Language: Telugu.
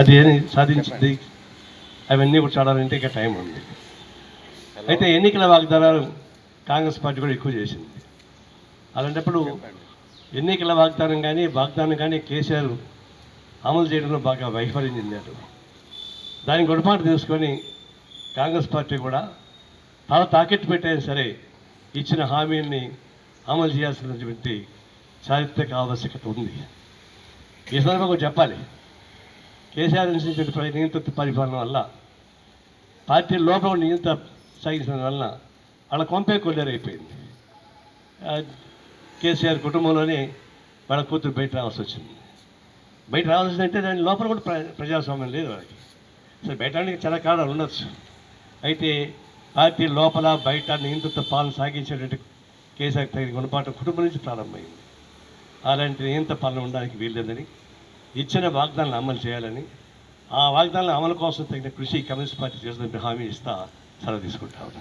అది ఏమి సాధించింది? అవన్నీ కూడా చూడాలంటే ఇంకా టైం ఉంది. అయితే ఎన్నికల వాగ్దానాలు కాంగ్రెస్ పార్టీ కూడా ఎక్కువ చేసింది. అలాంటప్పుడు ఎన్నికల వాగ్దానం కానీ వాగ్దానం కానీ కేసీఆర్ అమలు చేయడంలో బాగా వైఫల్యం చెందారు దానికి గుణపాటు తీసుకొని కాంగ్రెస్ పార్టీ కూడా తల తాకెట్టు పెట్టైనా సరే ఇచ్చిన హామీని అమలు చేయాల్సినటువంటి చారిత్రక ఆవశ్యకత ఉంది. ఈ సందర్భంగా చెప్పాలి. కేసీఆర్ అనుసరించిన నియంత్రిత పరిపాలన వల్ల. పార్టీ లోపల ఉన్న నియంత్ర సాగించడం వలన వాళ్ళ కొంపే కొల్లేరైపోయింది. కేసీఆర్ కుటుంబంలోనే వాళ్ళ కూతురు బయట రావాల్సి వచ్చింది. బయట రావాల్సింది అంటే దాని లోపల కూడా ప్రజాస్వామ్యం లేదు వాళ్ళకి. సరే బయట చాలా కారణాలు ఉండొచ్చు. అయితే పార్టీ లోపల బయట నియంత్రిత పాలన సాగించేటట్టు కేసీఆర్ తగిన గుణపాఠం కుటుంబం నుంచి ప్రారంభమైంది. అలాంటి నియంత్ర పాలన ఉండడానికి వీల్లేదని ఇచ్చిన వాగ్దానాలను అమలు చేయాలని ఆ వాగ్దానాల అమలు కోసం తగిన కృషి కమ్యూనిస్ట్ పార్టీ చేస్తుంటే హామీ ఇస్తా సెలవు తీసుకుంటా ఉన్నాను.